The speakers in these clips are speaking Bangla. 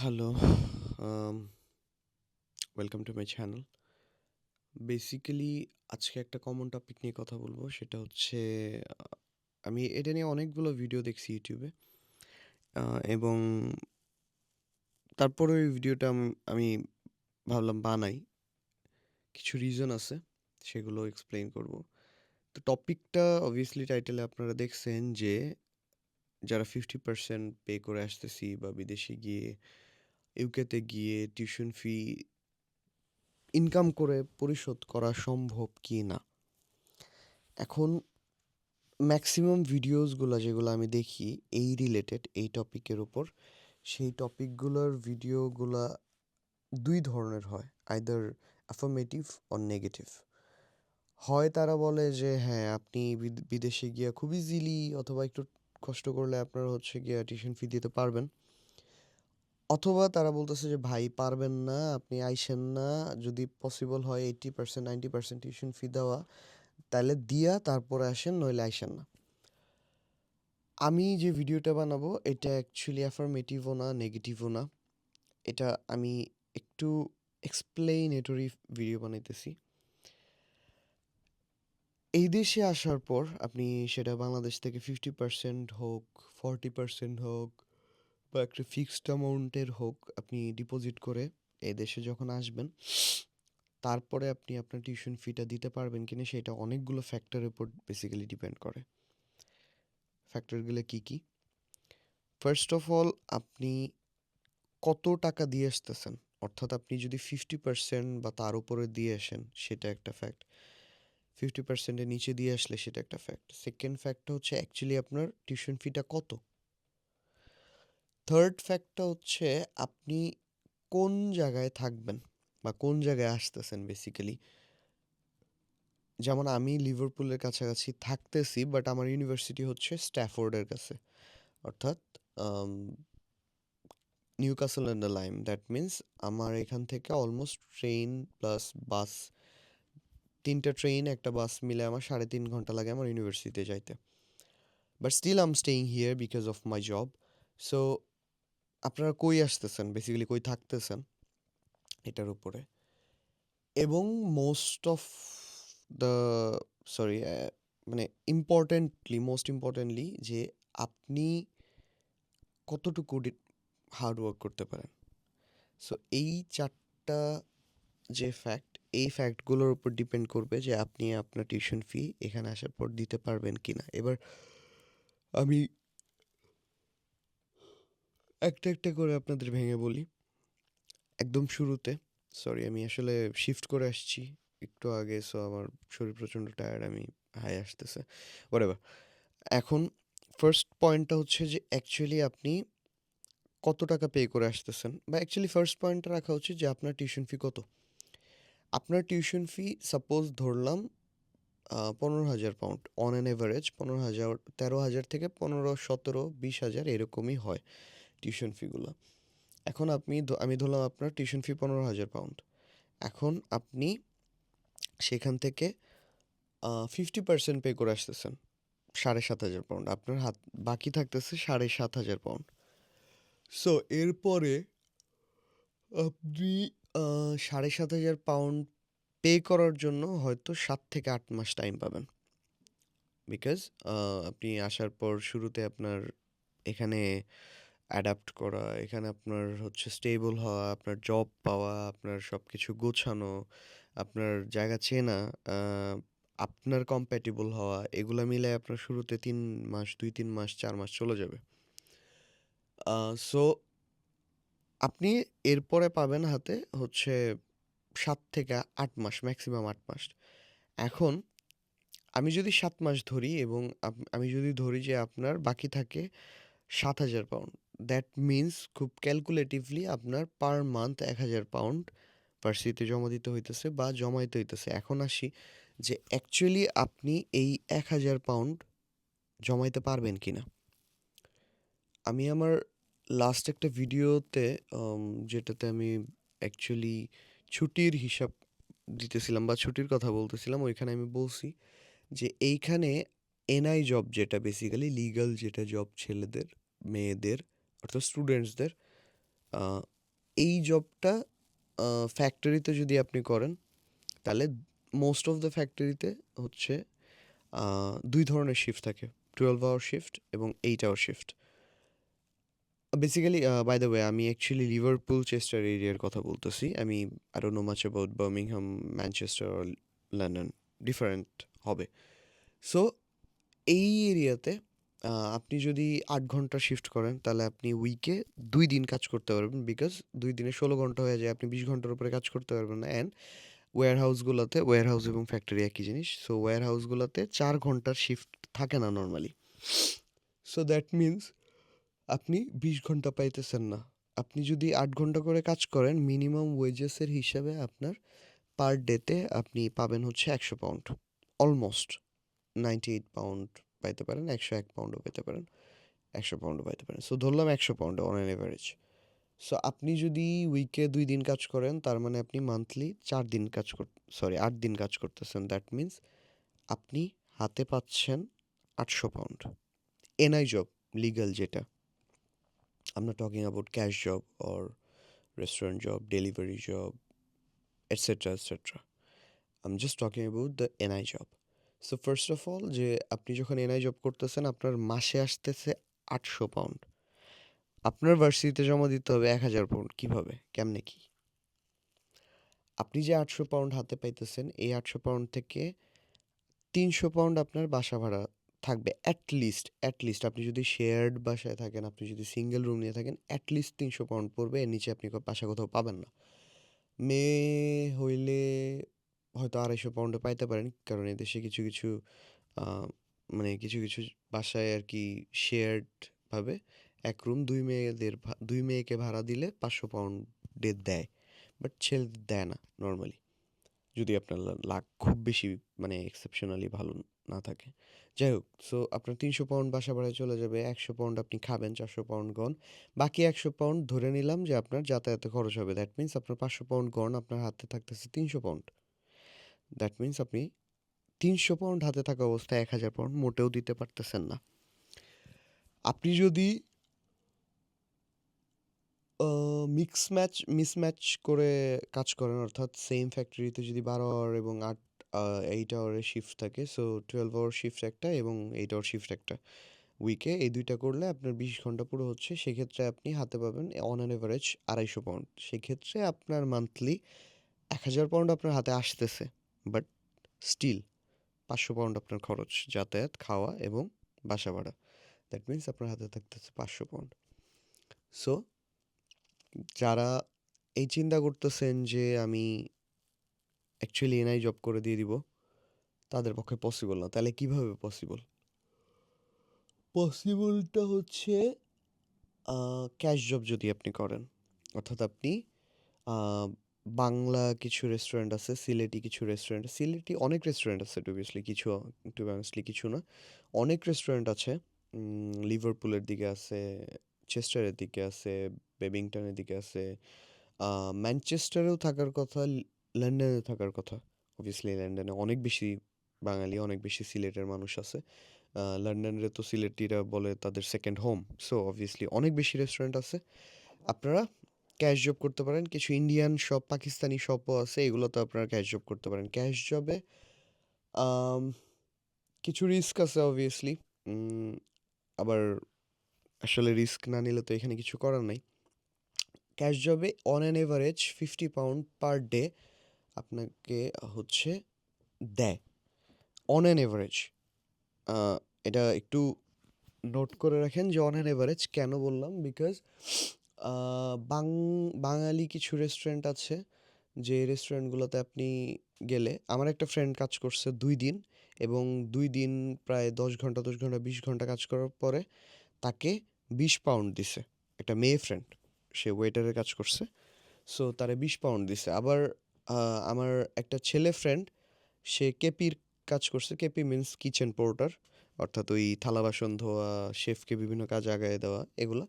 Hello, welcome to my channel. Basically আজকে একটা কমন টপিক নিয়ে কথা বলব। সেটা হচ্ছে আমি এটা নিয়ে অনেকগুলো ভিডিও দেখছি। আ এবং তারপরেও এই ভিডিওটা আম ভাবলাম বানাই। কিছু রিজন আছে, সেগুলো এক্সপ্লেইন করব। তো টপিকটা অবভিয়াসলি টাইটেলে আপনারা দেখছেন যে, যারা 50% পে করে আসতেছি বা বিদেশে গিয়ে ইউকেতে গিয়ে টিউশন ফি ইনকাম করে পরিশোধ করা সম্ভব কি না এখন ম্যাক্সিমাম ভিডিওসগুলো যেগুলো আমি দেখি এই রিলেটেড এই টপিকের উপর, সেই টপিকগুলোর ভিডিওগুলা দুই ধরনের হয়। Either affirmative or negative. হয় তারা বলে যে হ্যাঁ, আপনি বিদ বিদেশে গিয়া খুব ইজিলি অথবা একটু কষ্ট করলে আপনারা হচ্ছে গিয়া টিউশন ফি দিতে পারবেন। অথবা তারা বলতেছে যে ভাই পারবেন না, আপনি আইসেন না। যদি পসিবল হয় 80% 90% টিউশন ফি দেওয়া, তাহলে দিয়া তারপরে আসেন নইলে আইসেন না। আমি যে ভিডিওটা বানাবো এটা অ্যাকচুয়ালি অ্যাফার্মেটিভও না, নেগেটিভও না। এটা আমি একটু এক্সপ্লেইনেটরি ভিডিও বানাইতেছি। এই দেশে আসার পর আপনি সেটা বাংলাদেশ থেকে 50% হোক, 40% হোক বা একটা ফিক্সড অ্যামাউন্টের হোক, আপনি ডিপোজিট করে এই দেশে যখন আসবেন, তারপরে আপনি আপনার টিউশন ফিটা দিতে পারবেন কিনা সেটা অনেকগুলো ফ্যাক্টরের উপর বেসিক্যালি ডিপেন্ড করে। ফ্যাক্টরগুলো কি, কি? ফার্স্ট অফ অল আপনি কত টাকা দিয়ে আসতেছেন? অর্থাৎ আপনি যদি 50% বা তার উপরে দিয়ে আসেন, সেটা একটা ফ্যাক্ট। 50% এর নিচে দিয়ে আসলে সেটা একটা ফ্যাক্ট। সেকেন্ড ফ্যাক্টটা হচ্ছে অ্যাকচুয়ালি আপনার টিউশন ফিটা কত? থার্ড ফ্যাক্টটা হচ্ছে আপনি কোন জায়গায় থাকবেন বা কোন জায়গায় আসতেছেন বেসিক্যালি। যেমন আমি লিভারপুলের কাছাকাছি থাকতেছি বাট আমার ইউনিভার্সিটি হচ্ছে স্ট্যাফোর্ডের কাছে। অর্থাৎ আম and under Lyme. That means আমার এখান থেকে অলমোস্ট ট্রেন প্লাস বাস ৩ টা ট্রেন, একটা বাস মিলে আমার ৩.৫ ঘণ্টা লাগে আমার ইউনিভার্সিটিতে যাইতে। But still um staying here because of my job. So আপনারা কই আসতেছেন? বেসিক্যালি কই থাকতেছেন? এটার উপরে। এবং মোস্ট অফ দ্য সরি মানে ইম্পর্টেন্টলি মোস্ট ইম্পোর্টেন্টলি যে আপনি কতটুকু ডি হার্ড করতে পারেন। সো এই চারটা যে ফ্যাক্ট, এই ফ্যাক্টগুলোর উপর ডিপেন্ড করবে যে আপনি আপনার টিউশন ফি এখানে আসার পর দিতে পারবেন কি না এবার আমি একটা, একটা করে আপনাদের ভেঙে বলি। একদম শুরুতে সরি আমি আসলে শিফট করে আসছি একটু আগে। সো আমার শরীর প্রচণ্ড টায়ার্ড, আমি হাই আসতেছে। হোয়াটএভার। এখন ফার্স্ট পয়েন্টটা হচ্ছে যে অ্যাকচুয়ালি আপনি কত টাকা পে করে আসতেছেন বা অ্যাকচুয়ালি ফার্স্ট পয়েন্টটা রাখা উচিত যে আপনার টিউশন ফি কত? আপনার টিউশন ফি সাপোজ ধরলাম পনেরো হাজার পাউন্ড অন অ্যান এভারেজ পনেরো হাজার তেরো হাজার থেকে ১৫, ১৭, ২০,০০০ এরকমই হয় টিউশন ফিগুলো এখন আপনি আমি ধরলাম আপনার টিউশন ফি £১৫,০০০ এখন আপনি সেখান থেকে ফিফটি 50% পে করে আসতেছেন। ৳৭,৫০০ আপনার হাত বাকি থাকতেছে ৳৭,৫০০ সো এরপরে আপনি সাড়ে সাত হাজার পাউন্ড পে করার জন্য হয়তো সাত থেকে আট মাস টাইম পাবেন। বিকজ আপনি আসার পর শুরুতে আপনার এখানে অ্যাডাপ্ট করা, এখানে আপনার হচ্ছে স্টেবল হওয়া, আপনার জব পাওয়া, আপনার সব কিছু গোছানো, আপনার জায়গা চেনা, আপনার কম্প্যাটিবল হওয়া, এগুলা মিলায় আপনার শুরুতে তিন মাস, ২-৩ মাস, চার মাস চলে যাবে। সো আপনি এরপরে পাবেন হাতে হচ্ছে সাত থেকে আট মাস, ম্যাক্সিমাম আট মাস। এখন আমি যদি সাত মাস ধরি এবং আমি যদি ধরি যে আপনার বাকি থাকে ৳৭,০০০ দ্যাট মিনস খুব ক্যালকুলেটিভলি আপনার পার মান্থ ৳১,০০০ ভার্সিটিতে জমা দিতে হইতেছে বা জমাইতে হইতেছে। এখন আসি যে অ্যাকচুয়ালি আপনি এই ৳১,০০০ জমাইতে পারবেন কি না আমি আমার লাস্ট একটা ভিডিওতে যেটাতে আমি অ্যাকচুয়ালি ছুটির হিসাব দিতেছিলাম বা ছুটির কথা বলতেছিলাম, ওইখানে আমি বলছি যে এইখানে এনআই জব যেটা বেসিক্যালি লিগ্যাল যেটা জব ছেলেদের, মেয়েদের অর্থাৎ স্টুডেন্টসদের এই জবটা ফ্যাক্টরিতে যদি আপনি করেন, তাহলে মোস্ট অফ দ্য ফ্যাক্টরিতে হচ্ছে দুই ধরনের শিফট থাকে। 12 আওয়ার শিফট এবং eight hour shift. Basically by the way আমি অ্যাকচুয়ালি লিভারপুল চেস্টার এরিয়ার কথা বলতেছি। আমি আরও know much about Birmingham, Manchester London. Different হবে। সো এই এরিয়াতে আপনি যদি আট ঘণ্টা শিফট করেন, তাহলে আপনি উইকে দুই দিন কাজ করতে পারবেন। বিকজ দুই দিনে ১৬ ঘণ্টা হয়ে যায়। আপনি ২০ ঘণ্টার উপরে কাজ করতে পারবেন না। অ্যান্ড ওয়্যারহাউসগুলাতে ওয়্যারহাউস এবং ফ্যাক্টরি একই জিনিস। সো ওয়্যারহাউসগুলাতে ৪ ঘণ্টার শিফট থাকে না নর্মালি সো দ্যাট মিনস আপনি ২০ ঘণ্টা পাইতেছেন না। আপনি যদি আট ঘণ্টা করে কাজ করেন, মিনিমাম ওয়েজেসের হিসাবে আপনার পার ডেতে আপনি পাবেন হচ্ছে ১০০ পাউন্ড। অলমোস্ট 98 পাউন্ড পাইতে পারেন, ১০১ পাউন্ডও পেতে পারেন, ১০০ পাউন্ডও পাইতে পারেন। সো ধরলাম ১০০ pound on an average. So আপনি যদি উইকে দুই দিন কাজ করেন, তার মানে আপনি মান্থলি চার দিন কাজ কর সরি আট দিন কাজ করতেছেন। দ্যাট মিনস আপনি হাতে পাচ্ছেন ৮০০ পাউন্ড। এনআই জব, লিগ্যাল যেটা। I'm talking talking cash job or restaurant job delivery job etcetera etcetera. I'm just talking about the NI job. So first of all যে আপনি যখন এনআই জব করতেছেন, আপনার মাসে আসতেছে ৮০০ পাউন্ড। আপনার ভার্সিটিতে জমা দিতে হবে ১০০০ পাউন্ড। কীভাবে কেমনে কি? আপনি যে ৮০০ পাউন্ড হাতে পাইতেছেন, এই ৮০০ পাউন্ড থেকে ৩০০ পাউন্ড আপনার বাসা ভাড়া থাকবে এট লিস্ট, এট লিস্ট আপনি যদি শেয়ার্ড বাসায় থাকেন, আপনি যদি সিঙ্গেল রুম নিয়ে থাকেন, এট লিস্ট ৩০০ পাউন্ড পড়বে। এর নিচে আপনি বাসা কোথাও পাবেন না। মেয়ে হইলে হয়তো ২৫০ পাউন্ডে পাইতে পারেন। কারণ এদেশে কিছু, কিছু মানে কিছু, কিছু বাসায় আরকি শেয়ার্ড ভাবে এক রুম দুই মেয়েদের ২ মেয়েকে ভাড়া দিলে ৫০০ পাউন্ডে দেয়। বাট ছেলেদের দেয় না নর্মালি যদি আপনার লা লাক খুব বেশি মানে এক্সেপশনালি ভালো না থাকে। যাই হোক, সো আপনার ৩০০ পাউন্ড বাসা ভাড়ায় চলে যাবে। ১০০ পাউন্ড আপনি খাবেন, ৪০০ পাউন্ড গন। বাকি ১০০ পাউন্ড ধরে নিলাম যে আপনার যাতায়াতে খরচ হবে। দ্যাট মিনস আপনার ৫০০ পাউন্ড গন, আপনার হাতে থাকতেছে ৩০০ পাউন্ড। দ্যাট মিনস আপনি ৩০০ পাউন্ড হাতে থাকা অবস্থায় ১০০০ পাউন্ড মোটেও দিতে পারতেছেন না। আপনি যদি মিক্স ম্যাচ মিসম্যাচ করে কাজ করেন, অর্থাৎ সেম ফ্যাক্টরিতে যদি ১২ আওয়ার এবং আট এইট আওয়ারের শিফট থাকে। সো 12 আওয়ার শিফট একটা এবং এইট আওয়ার শিফট একটা। উইকে এই দুইটা করলে আপনার ২০ ঘণ্টা পুরো হচ্ছে। সেক্ষেত্রে আপনি হাতে পাবেন অন অ্যান এভারেজ ২৫০ পাউন্ড। সেক্ষেত্রে আপনার মান্থলি ১০০০ পাউন্ড আপনার হাতে আসতেছে। বাট স্টিল ৫০০ পাউন্ড আপনার খরচ। যাতায়াত, খাওয়া এবং বাসা ভাড়া। দ্যাট মিনস আপনার হাতে থাকতেছে ৫০০ পাউন্ড। সো যারা এই চিন্তা করতেছেন যে আমি অ্যাকচুয়ালি এনআই জব করে দিয়ে দিব, তাদের পক্ষে পসিবল না। তাহলে কীভাবে পসিবল? পসিবলটা হচ্ছে ক্যাশ জব যদি আপনি করেন। অর্থাৎ আপনি বাংলা কিছু রেস্টুরেন্ট আছে, সিলেটি কিছু রেস্টুরেন্ট সিলেটি অনেক রেস্টুরেন্ট আছে টু বিয়াসলি কিছু টু বি অনেস্টলি কিছু না। অনেক রেস্টুরেন্ট আছে। লিভারপুলের দিকে আছে, চেস্টারের দিকে আছে, বেবিংটনের দিকে আছে। ম্যানচেস্টারেও থাকার কথা, ল লন্ডনেও থাকার কথা। অবভিয়াসলি লন্ডনে অনেক বেশি বাঙালি, অনেক বেশি সিলেটের মানুষ আছে। লন্ডনের তো সিলেটিরা বলে তাদের সেকেন্ড হোম। সো অবভিয়াসলি অনেক বেশি রেস্টুরেন্ট আছে। আপনারা ক্যাশ জব করতে পারেন। কিছু ইন্ডিয়ান শপ, পাকিস্তানি শপও আছে। এগুলোতে আপনারা ক্যাশ জব করতে পারেন। ক্যাশ জবে কিছু রিস্ক আছে অবভিয়াসলি। আবার আসলে রিস্ক না নিলে তো এখানে কিছু করার নাই। ক্যাশ জবে on an average ৫০ pound per day আপনাকে হচ্ছে দেয়। On an average. এটা একটু নোট করে রাখেন যে অন অ্যান এভারেজ কেন বললাম? বিকজ বাং বাঙালি কিছু রেস্টুরেন্ট আছে। যে রেস্টুরেন্টগুলোতে আপনি গেলে আমার একটা ফ্রেন্ড কাজ করছে দুই দিন এবং দুই দিন প্রায় ১০ ঘণ্টা, ১০ ঘণ্টা ২০ ঘণ্টা কাজ করার পরে তাকে ২০ পাউন্ড দিছে। একটা মেয়ে ফ্রেন্ড। সে ওয়েটারের কাজ করছে। সো তারে ২০ পাউন্ড দিছে। আবার আমার একটা ছেলে ফ্রেন্ড সে কেপির কাজ করছে। KP means kitchen porter. অর্থাৎ ওই থালা-বাসন ধোয়া, শেফকে বিভিন্ন কাজে আগায় দেওয়া এগুলা।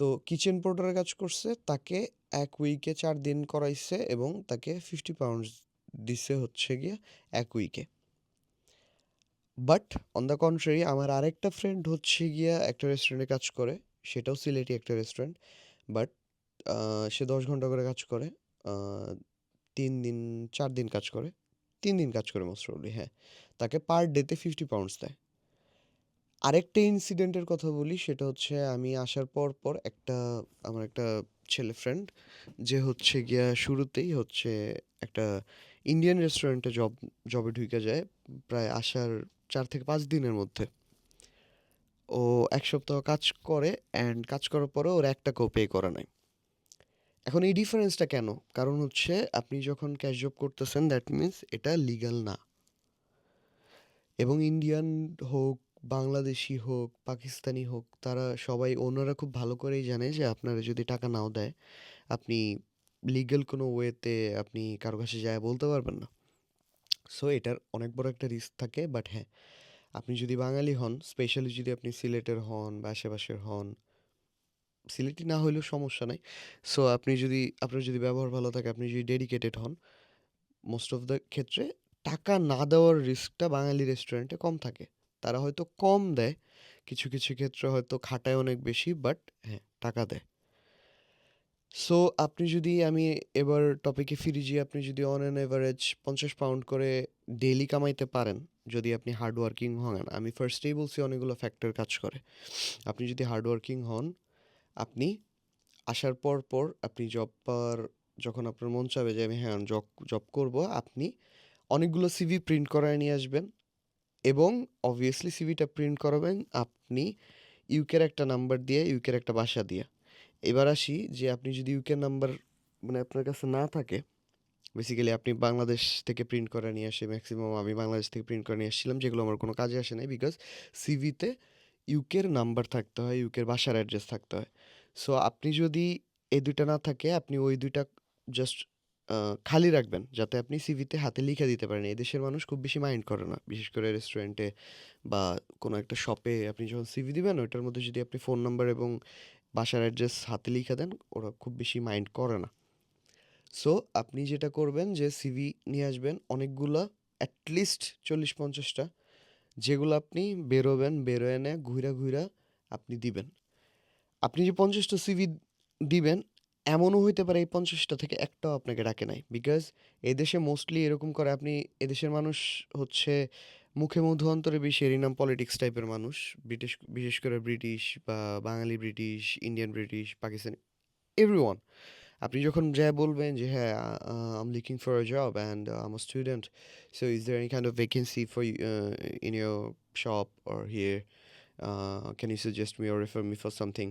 তো কিচেন পোর্টারের কাজ করছে। তাকে এক উইকে চার দিন করাইছে এবং তাকে ৫০ পাউন্ডস দিছে হচ্ছে গিয়ে এক উইকে। বাট অন দ্য কন্ট্রারি আমার আরেকটা ফ্রেন্ড হচ্ছে গিয়া একটা রেস্টুরেন্টে কাজ করে। সেটাও সিলেটি একটা রেস্টুরেন্ট। বাট সে ১০ ঘণ্টা করে কাজ করে। তিন দিন, চার দিন কাজ করে। তিন দিন কাজ করে মোস্ট প্রবাবলি হ্যাঁ। তাকে পার ডেতে 50 পাউন্ডস দেয়। আরেকটা ইনসিডেন্টের কথা বলি সেটা হচ্ছে আমি আসার পর, পর একটা আমার একটা ছেলে ফ্রেন্ড যে হচ্ছে গিয়া শুরুতেই হচ্ছে একটা ইন্ডিয়ান রেস্টুরেন্টে জব জবে ঢুকে যায় প্রায় আসার চার থেকে পাঁচ দিনের মধ্যে। ও এক সপ্তাহ কাজ করে অ্যান্ড কাজ করার পরে ওর ৳১ ও পে করে নাই। এখন এই ডিফারেন্সটা কেন? কারণ হচ্ছে আপনি যখন ক্যাশ জব করতেছেন দ্যাট মিনস এটা লিগ্যাল না। এবং ইন্ডিয়ান হোক, বাংলাদেশী হোক, পাকিস্তানি হোক তারা সবাই ওনারা খুব ভালো করেই জানে যে আপনারা যদি টাকা নাও দেয়, আপনি লিগ্যাল কোনো ওয়েতে আপনি কারও কাছে যায় বলতে পারবেন না। সো এটার অনেক বড় একটা রিস্ক থাকে বাট হ্যাঁ, আপনি যদি বাঙালি হন, স্পেশালি যদি আপনি সিলেটের হন বা আশেপাশের হন, সিলেটি না হইলেও সমস্যা নাই। সো আপনি যদি আপনার যদি ব্যবহার ভালো থাকে, আপনি যদি ডেডিকেটেড হন, মোস্ট অফ দ্য ক্ষেত্রে টাকা না দেওয়ার রিস্কটা বাঙালি রেস্টুরেন্টে কম থাকে। তারা হয়তো কম দেয়। কিছু, কিছু ক্ষেত্রে হয়তো খাটায় অনেক বেশি বাট হ্যাঁ, টাকা দেয়। সো আপনি যদি আমি এবার টপিকে ফিরি যে আপনি যদি অন অ্যান এভারেজ ৫০ পাউন্ড করে ডেইলি কামাইতে পারেন, যদি আপনি হার্ড ওয়ার্কিং হন। আমি ফার্স্টেই বলছি অনেকগুলো ফ্যাক্টর কাজ করে। আপনি যদি হার্ড ওয়ার্কিং হন, আপনি আসার পর, পর আপনি জব পাওয়ার যখন আপনার মন চাবে যে আমি হ্যাঁ, জব জব করব আপনি অনেকগুলো সিভি প্রিন্ট করায় নিয়ে আসবেন এবং অবভিয়াসলি সিভিটা প্রিন্ট করাবেন আপনি ইউকের একটা নাম্বার দিয়ে, ইউকের একটা বাসা দিয়ে। এবার আসি যে আপনি যদি ইউকের নাম্বার মানে আপনার কাছে না থাকে, বেসিক্যালি আপনি বাংলাদেশ থেকে প্রিন্ট করে নিয়ে আসে ম্যাক্সিমাম আমি বাংলাদেশ থেকে প্রিন্ট করে নিয়ে আসছিলাম যেগুলো আমার কোনো কাজে আসে নাই বিকজ সিভিতে ইউকের নাম্বার থাকতে হয়, ইউকের বাসার অ্যাড্রেস থাকতে হয়। সো আপনি যদি এই ২ টা না থাকে আপনি ওই ২ টা জাস্ট খালি রাখবেন যাতে আপনি সিভিতে হাতে লিখে দিতে পারেন। এদেশের মানুষ খুব বেশি মাইন্ড করে না। বিশেষ করে রেস্টুরেন্টে বা কোনো একটা শপে আপনি যখন সিভি দিবেন ওইটার মধ্যে যদি আপনি ফোন নাম্বার এবং বাসার অ্যাড্রেস হাতে লিখে দেন, ওরা খুব বেশি মাইন্ড করে না। সো আপনি যেটা করবেন যে সিভি নিয়ে আসবেন অনেকগুলা অ্যাটলিস্ট চল্লিশ ৪০-৫০ যেগুলো আপনি বেরোবেন, বেরোয় এনে ঘুইরা, ঘুইরা আপনি দিবেন। আপনি যে পঞ্চাশটা সিভি দিবেন, এমনও হইতে পারে এই পঞ্চাশটা থেকে একটাও আপনাকে ডাকে নাই। বিকজ এদেশে মোস্টলি এরকম করে আপনি এদেশের মানুষ হচ্ছে মুখে মধু অন্তরে বেশি এরই নাম পলিটিক্স টাইপের মানুষ। ব্রিটিশ বিশেষ করে ব্রিটিশ বা Bengali British, Indian British, Pakistani everyone. আপনি যখন যায়া বলবেন যে হ্যাঁ, um a "I am looking for a job and I am a student. So is there any kind of vacancy for in your shop or here? Can you suggest me or refer me for something?"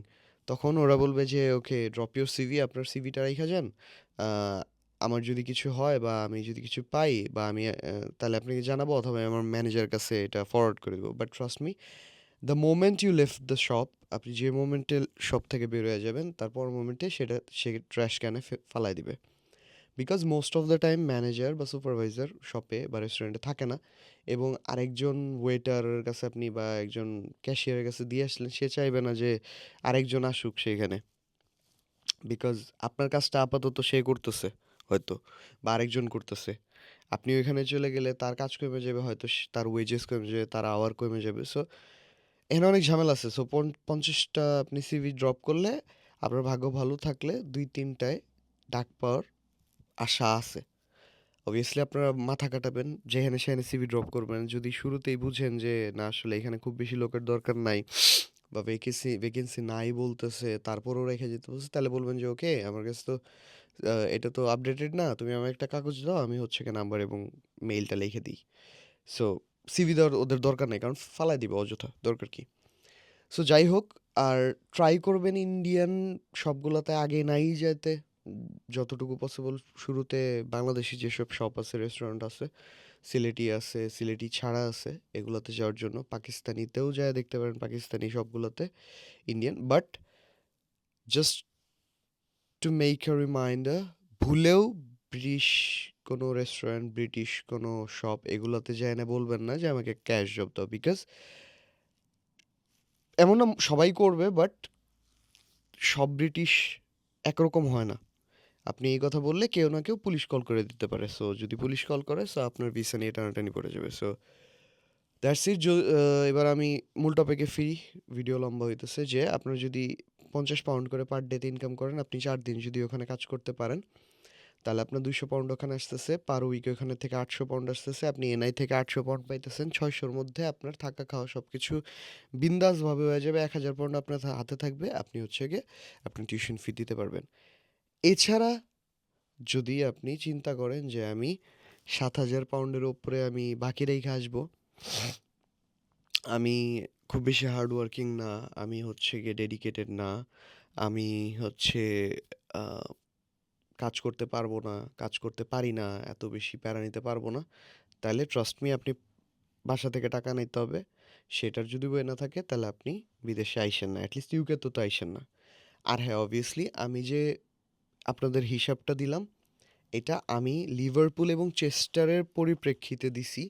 তখন ওরা বলবে যে "ওকে, ড্রপ ইউর সিভি আপনার সিভিটা রেখে যান। আমার যদি কিছু হয় বা আমি যদি কিছু পাই বা আমি তাহলে আপনাকে জানাব অথবা আমার ম্যানেজার কাছে এটা ফরওয়ার্ড করে দেবো but trust me, the moment you left the shop আপনি যে মোমেন্টে শপ থেকে বের হয়ে যাবেন, তারপর মোমেন্টে সেটা সে ট্র্যাশ ক্যানে ফে ফালায় দিবে। Because most of the time manager বা সুপারভাইজার শপে বা রেস্টুরেন্টে থাকে না এবং আরেকজন ওয়েটারের কাছে আপনি বা একজন ক্যাশিয়ারের কাছে দিয়ে আসলেন, সে চাইবে না যে আরেকজন আসুক সেখানে। বিকজ আপনার কাজটা আপাতত সে করতেছে হয়তো বা আরেকজন করতেছে। আপনি ওইখানে চলে গেলে তার কাজ কমে যাবে হয়তো তার ওয়েজেস কমে যাবে, তার আওয়ার কমে যাবে। সো এখানে অনেক ঝামেলা আছে। সো ৫০ আপনি সিভি ড্রপ করলে আপনার ভাগ্য ভালো থাকলে দুই তিনটায় ডাক পাওয়ার আশা আছে। অবভিয়াসলি আপনারা মাথা কাটাবেন যেখানে সেখানে সিভি ড্রপ করবেন। যদি শুরুতেই বুঝেন যে না আসলে এখানে খুব বেশি লোকের দরকার নাই বা ভ্যাকেসি ভ্যাকেন্সি নাই বলতেছে, তারপরেও রেখে যেতে বলছে, তাহলে বলবেন যে "ওকে, আমার কাছে তো এটা তো আপডেটেড না। তুমি আমার একটা কাগজ দাও, আমি হচ্ছে গিয়ে নাম্বার এবং মেইলটা লিখে দিই।" সো সিভি দেওয়ার ওদের দরকার নেই কারণ ফালায় দিবে অযথা। দরকার কি? সো যাই হোক, আর ট্রাই করবেন ইন্ডিয়ান সবগুলোতে আগে নাই যেতে। যতটুকু পসিবল শুরুতে বাংলাদেশী যেসব শপ আছে, রেস্টুরেন্ট আছে, সিলেটি আছে, সিলেটি ছাড়া আছে, এগুলোতে যাওয়ার জন্য। পাকিস্তানিতেও যায়া দেখতে পারেন Pakistani শপগুলাতে, Indian. But just to make a reminder ভুলেও ব্রিটিশ কোনো রেস্টুরেন্ট, ব্রিটিশ কোনো শপ এগুলোতে যায় না বলবেন না যে আমাকে ক্যাশ জব দাও। বিকজ এমন না সবাই করবে বাট সব ব্রিটিশ একরকম হয় না। আপনি এই কথা বললে কেউ না কেউ পুলিশ কল করে দিতে পারে। সো যদি পুলিশ কল করে সো আপনার ভিসা নিয়ে টানাটানি পড়ে যাবে। সো দ্যাটস ইট এবার আমি মূল টপিকে ফিরি। ভিডিও লম্বা হইতেছে যে, আপনার যদি পঞ্চাশ পাউন্ড করে পার ডেতে ইনকাম করেন, আপনি চার দিন যদি ওখানে কাজ করতে পারেন, তাহলে আপনার দুশো পাউন্ড ওখানে আসতেছে পার উইকে ওখানে থেকে আটশো পাউন্ড আসতেছে আপনি এনআই থেকে আটশো পাউন্ড পাইতেছেন, ছয়শোর মধ্যে আপনার থাকা খাওয়া সব কিছু বিন্দাসভাবে হয়ে যাবে এক হাজার পাউন্ড আপনার হাতে থাকবে আপনি হচ্ছে গিয়ে আপনি টিউশন ফি দিতে পারবেন এছাড়া যদি আপনি চিন্তা করেন যে আমি সাত হাজার পাউন্ডের ওপরে আমি বাকি রেখে আসব, আমি খুব বেশি হার্ডওয়ার্কিং না, আমি হচ্ছে গিয়ে ডেডিকেটেড না, আমি হচ্ছে কাজ করতে পারব না, কাজ করতে পারি না, এত বেশি প্যারা নিতে পারব না, তাহলে ট্রাস্ট মি আপনি বাসা থেকে টাকা নিতে হবে, সেটার যদি বই না থাকে তাহলে আপনি বিদেশে আইসেন না অ্যাটলিস্ট ইউকে তো তো আইসেন না। আর হ্যাঁ অবভিয়াসলি আমি যে আপনাদের হিসাবটা দিলাম। এটা আমি লিভারপুল এবং চেস্টারের পরিপ্রেক্ষিতে দিছি।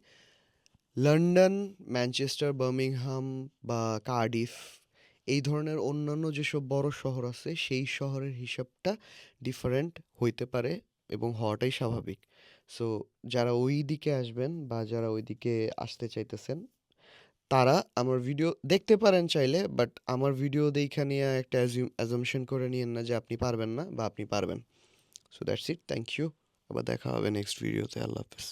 লন্ডন, ম্যানচেস্টার, বার্মিংহাম বা কার্ডিফ এই ধরনের অন্যান্য যেসব বড় শহর আছে, সেই শহরের হিসাবটা ডিফারেন্ট হইতে পারে এবং হওয়াটাই স্বাভাবিক। সো যারা ওই দিকে আসবেন বা যারা ওই দিকে আসতে চাইতেছেন তারা আমার ভিডিও দেখতে পারেন চাইলে বাট আমার ভিডিও দেখা নিয়ে একটা অ্যাজামশন করে নিয়েন না যে আপনি পারবেন না বা আপনি পারবেন। So that's it thank you আবার দেখা হবে নেক্সট ভিডিওতে আল্লাহ হাফেজ।